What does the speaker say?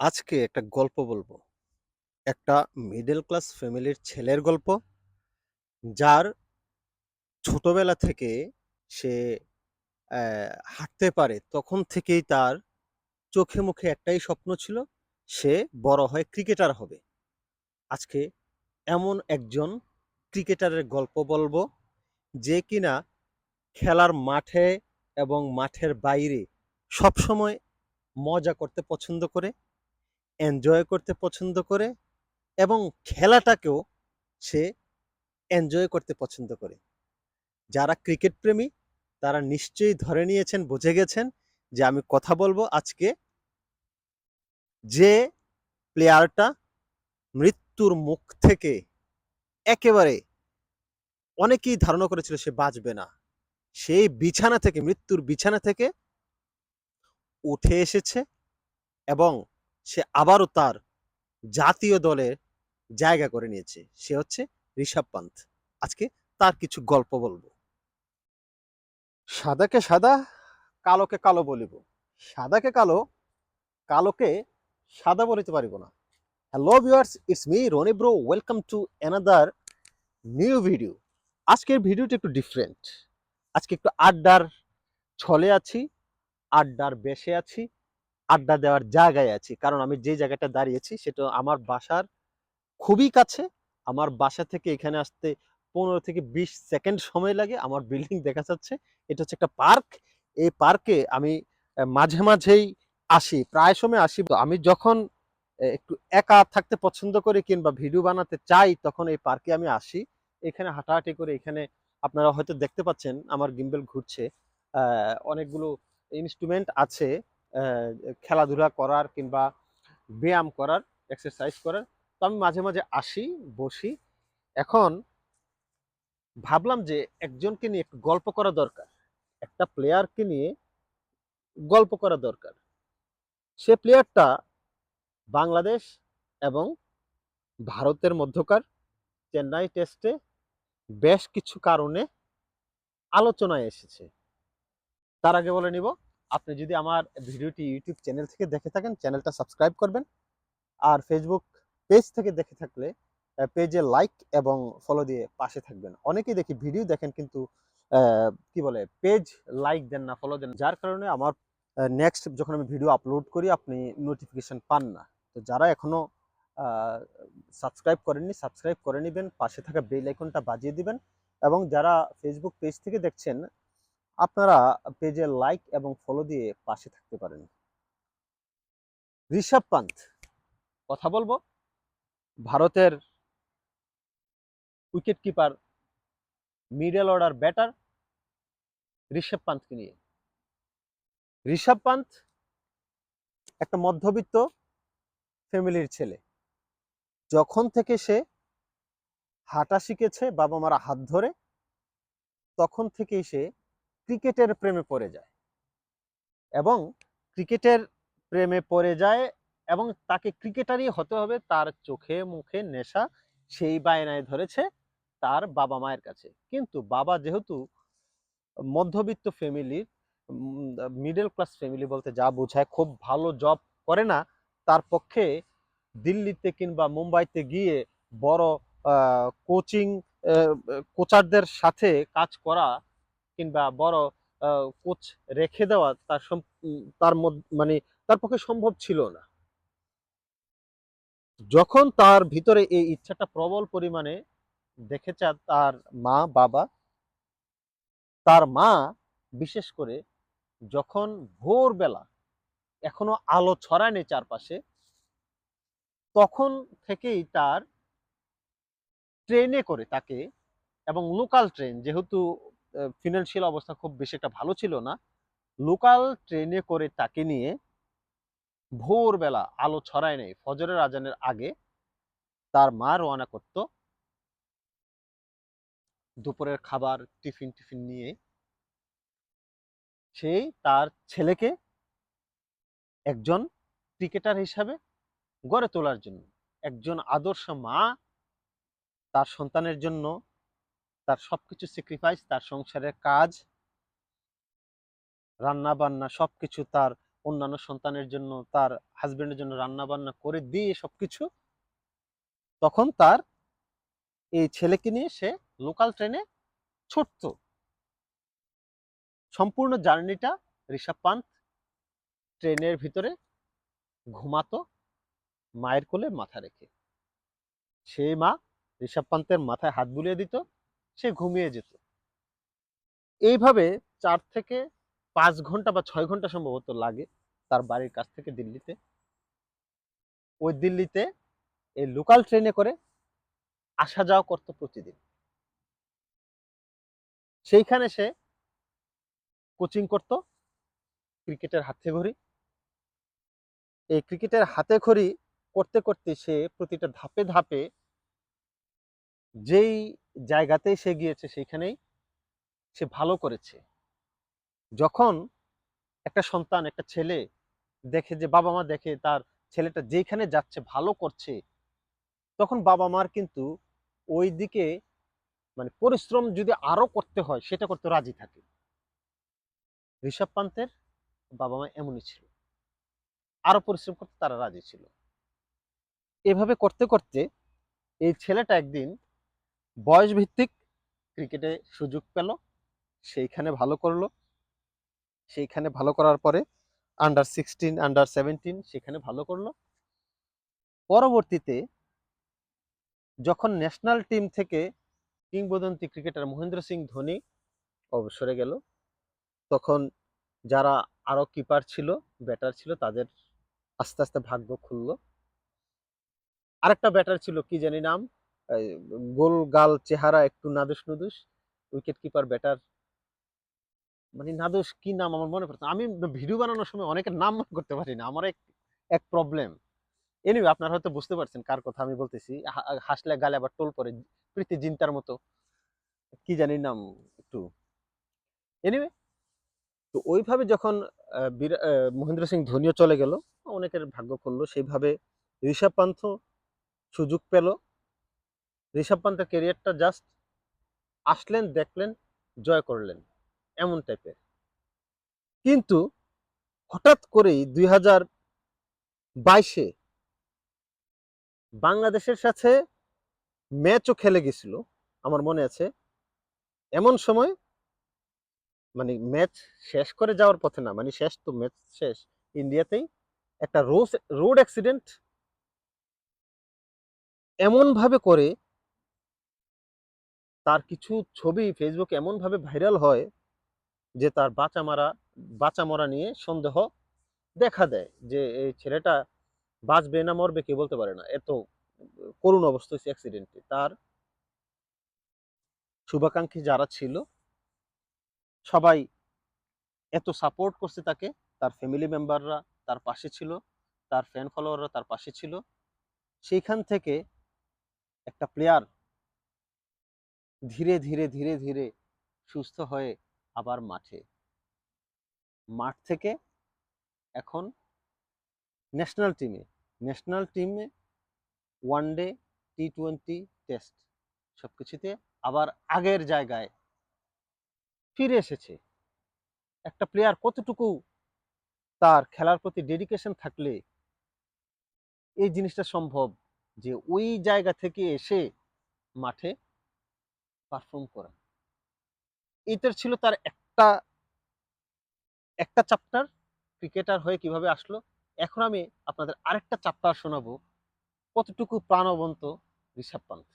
আজকে একটা গল্প বলব। একটা মিডল ক্লাস ফ্যামিলির ছেলের গল্প। যার ছোটবেলা থেকে সে হাঁটতে পারে তখন থেকেই তার চোখে মুখে একটাই স্বপ্ন ছিল, সে বড় হয় ক্রিকেটার হবে। আজকে এমন একজন ক্রিকেটারের গল্প বলব, যে কিনা খেলার মাঠে এবং মাঠের বাইরে সবসময় মজা করতে পছন্দ করে, এনজয় করতে পছন্দ করে এবং খেলাটাকেও সে এনজয় করতে পছন্দ করে। যারা ক্রিকেট প্রেমী তারা নিশ্চয়ই ধরে নিয়েছেন, বুঝে গেছেন যে আমি কথা বলব আজকে যে প্লেয়ারটা মৃত্যুর মুখ থেকে একেবারে অনেকেই ধারণা করেছিল সে বাঁচবে না। সেই বিছানা থেকে মৃত্যুর বিছানা থেকে উঠে এসেছে এবং সে আবারও তার জাতীয় দলে জায়গা করে নিয়েছে। সে হচ্ছে ঋষভ পান্থ। আজকে তার কিছু গল্প বলব। সাদাকে সাদা, কালোকে কালো বলিব। সাদাকে কালো, কালোকে সাদা বলিতে পারিব না। Hello viewers, it's me Roni bro. Welcome to another new video. আজকের ভিডিওটা একটু ডিফারেন্ট। আজকে একটু আড্ডার ছলে আছি, আড্ডার বেশে আছি, আড্ডা দেওয়ার জায়গায় আছি। কারণ আমি যে জায়গাটা দাঁড়িয়েছি সেটা আমার বাসার খুবই কাছে। আমার বাসা থেকে এখানে আসতে ১৫ থেকে ২০ সেকেন্ড সময় লাগে। আমার বিল্ডিং দেখা যাচ্ছে। এটা হচ্ছে একটা পার্ক। এই পার্কে আমি মাঝে, মাঝেই আসি। প্রায় সময় আসি। আমি যখন একটু একা থাকতে পছন্দ করি কিংবা ভিডিও বানাতে চাই তখন এই পার্কে আমি আসি। এখানে হাঁটাহাঁটি করে এখানে আপনারা হয়তো দেখতে পাচ্ছেন আমার গিম্বল ঘুরছে। অনেকগুলো ইনস্ট্রুমেন্ট আছে খেলাধুলা করার কিংবা ব্যায়াম করার, এক্সারসাইজ করার। তো আমি মাঝে, মাঝে আসি, বসি। এখন ভাবলাম যে একজনকে নিয়ে একটু গল্প করা দরকার। একটা প্লেয়ারকে নিয়ে গল্প করা দরকার। সে প্লেয়ারটা বাংলাদেশ এবং ভারতের মধ্যকার চেন্নাই টেস্টে বেশ কিছু কারণে আলোচনায় এসেছে। তার আগে বলে নিব, আপনি যদি আমার ভিডিওটি ইউটিউব চ্যানেল থেকে দেখে থাকেন, চ্যানেলটা সাবস্ক্রাইব করবেন। আর ফেসবুক পেজ থেকে দেখে থাকলে পেজে লাইক এবং ফলো দিয়ে পাশে থাকবেন। অনেকেই দেখি ভিডিও দেখেন কিন্তু কি বলে পেজ লাইক দেন না, ফলো দেন যার কারণে আমার নেক্সট যখন আমি ভিডিও আপলোড করি আপনি নোটিফিকেশন পান না। তো যারা এখনও সাবস্ক্রাইব করেননি, সাবস্ক্রাইব করে নেবেন পাশে থাকা বেল আইকনটা বাজিয়ে দিবেন এবং যারা ফেসবুক পেজ থেকে দেখছেন আপনারা পেজে লাইক এবং ফলো দিয়ে পাশে থাকতে পারেন। ঋষভ পান্থ কথা বলব ভারতের wicket keeper, middle order batter Rishabh পান্থকে নিয়ে। ঋষভ পান্থ একটা মধ্যবিত্ত ফ্যামিলির ছেলে। যখন থেকে সে হাঁটা শিখেছে বাবা-মারা হাত ধরে, তখন থেকেই সে ক্রিকেটের প্রেমে পড়ে যায়। এবং ক্রিকেটের প্রেমে পড়ে যায় এবং তাকে ক্রিকেটারই হতে হবে তার চোখে মুখে নেশা সেই বায়নায় ধরেছে তার বাবা-মায়ের কাছে। কিন্তু বাবা যেহেতু মধ্যবিত্ত ফ্যামিলির মিডল ক্লাস ফ্যামিলি বলতে যা বোঝায় খুব ভালো জব করে না, তার পক্ষে দিল্লিতে কিংবা মুম্বাইতে গিয়ে বড় কোচিং কোচারদের সাথে কাজ করা কিংবা বড় কোচ রেখে দেওয়া তার তার মানে তার পক্ষে সম্ভব ছিল না। যখন তার ভিতরে এই ইচ্ছাটা প্রবল পরিমাণে দেখেছে তার মা-বাবা তার মা বিশেষ করে যখন ভোরবেলা এখনও আলো ছড়ায়নি চারপাশে, তখন থেকেই তার ট্রেনে করে তাকে, এবং লোকাল ট্রেন যেহেতু অ্যা ফিন্যান্সিয়াল অবস্থা খুব বেশি একটা ভালো ছিল না। লোকাল ট্রেনে করে তাকে নিয়ে ভোরবেলা আলো ছড়ায় নেই ফজরের আজানের আগে তার মা রওনা করত দুপুরের খাবার টিফিন-টিফিন নিয়ে সে তার ছেলেকে একজন ক্রিকেটার হিসাবে গড়ে তোলার জন্য। একজন আদর্শ মা তার সন্তানের জন্য তার সবকিছু স্যাক্রিফাইস, তার সংসারের কাজ রান্না-বান্না সবকিছু তার অন্যান্য সন্তানের জন্য তার হাজবেন্ডের জন্য রান্না বান্না করে দিয়ে সবকিছু তখন তার এই ছেলেকে নিয়ে সে লোকাল ট্রেনে ছুটত। সম্পূর্ণ জার্নিটা ঋষভ পান্থ ট্রেনের ভিতরে ঘুমাতো মায়ের কোলে মাথা রেখে। সেই মা ঋষভ পান্তের মাথায় হাত বুলিয়ে দিত সে ঘুমিয়ে যেত। এইভাবে চার থেকে পাঁচ ঘণ্টা বা ছয় ঘণ্টা সম্ভবত লাগে তার বাড়ির কাছ থেকে দিল্লিতে। ওই দিল্লিতে এই লোকাল ট্রেনে করে আসা যাওয়া করতো প্রতিদিন। সেইখানে সে কোচিং করত, ক্রিকেটের হাতে ঘড়ি। এই ক্রিকেটের হাতে ঘড়ি করতে করতে সে প্রতিটা ধাপে ধাপে যেই জায়গাতেই সে গিয়েছে সেইখানেই সে ভালো করেছে। যখন একটা সন্তান, একটা ছেলে দেখে যে বাবা মা দেখে তার ছেলেটা যেখানে যাচ্ছে, ভালো করছে, তখন বাবা মার কিন্তু ওই দিকে মানে পরিশ্রম যদি আরও করতে হয়, সেটা করতে রাজি থাকে। ঋষভ পান্তের বাবা মা এমনই ছিল। আরও পরিশ্রম করতে তারা রাজি ছিল। এভাবে করতে করতে এই ছেলেটা একদিন বয়স ভিত্তিক ক্রিকেটে সুযোগ পেল, সেইখানে ভালো করল। সেইখানে ভালো করার পরে আন্ডার সিক্সটিন আন্ডার সেভেন্টিন সেখানে ভালো করল। পরবর্তীতে যখন ন্যাশনাল টিম থেকে কিংবদন্তি ক্রিকেটার মহেন্দ্র সিং ধোনি অবসরে গেল, তখন যারা আরও কিপার ছিল ব্যাটার ছিল, তাদের আস্তে আস্তে ভাগ্য খুললো। আরেকটা ব্যাটার ছিল, কি জানি নাম? গোল গাল চেহারা একটু নাদুস নুদুস উইকেট কিপার ব্যাটার মানে নাদুস কি নাম আমার মনে পড়ছে আমি ভিডিও বানানোর সময় অনেকের নাম মনে করতে পারি না, আমার এক এক প্রবলেম এনিওয়ে আপনারা হয়তো বুঝতে পারছেন কার কথা আমি বলতেছি। হাসলে গালে আবার টোল পরে, প্রীতি জিন্তার মতো, কি জানি নাম একটু। এনিওয়ে তো ওইভাবে যখন মহেন্দ্র সিং ধোনিও চলে গেল, অনেকের ভাগ্য করল সেইভাবে ঋষভ পান্থ সুযোগ পেল। ঋষভ পান্তের ক্যারিয়ারটা জাস্ট আসলেন, দেখলেন, জয় করলেন, এমন টাইপের কিন্তু হঠাৎ করেই দুই হাজার বাইশে বাংলাদেশের সাথে ম্যাচও খেলে গেছিল, আমার মনে আছে। এমন সময় মানে ম্যাচ শেষ করে যাওয়ার পথে না মানে শেষ তো ম্যাচ শেষ, ইন্ডিয়াতেই একটা রোড রোড অ্যাক্সিডেন্ট এমন ভাবে করে তার কিছু ছবি ফেসবুকে এমন ভাবে ভাইরাল হয় যে তার বাঁচা মারা, বাঁচা মরা নিয়ে সন্দেহ দেখা দেয় যে এই ছেলেটা বাঁচবে না, মরবে কে বলতে পারে না। এত করুণ অবস্থা হয়েছে অ্যাক্সিডেন্টে তার শুভাকাঙ্ক্ষী যারা ছিল, সবাই এত সাপোর্ট করছে তাকে। তার ফ্যামিলি মেম্বাররা তার পাশে ছিল, তার ফ্যান ফলোয়াররা তার পাশে ছিল। সেইখান থেকে একটা প্লেয়ার ধীরে ধীরে ধীরে ধীরে সুস্থ হয়ে আবার মাঠে। মাঠ থেকে এখন ন্যাশনাল টিমে ন্যাশনাল টিমে one day T twenty test সব কিছুতে আবার আগের জায়গায় ফিরে এসেছে। একটা প্লেয়ার কতটুকু তার খেলার প্রতি ডেডিকেশন থাকলে এই জিনিসটা সম্ভব যে ওই জায়গা থেকে এসে মাঠে পারফর্ম করা এটার ছিল তার একটা একটা চ্যাপ্টার ক্রিকেটার হয়ে কীভাবে আসলো। এখন আমি আপনাদের আরেকটা চ্যাপ্টার শোনাবো। কতটুকু প্রাণবন্ত ঋষভ পান্থ।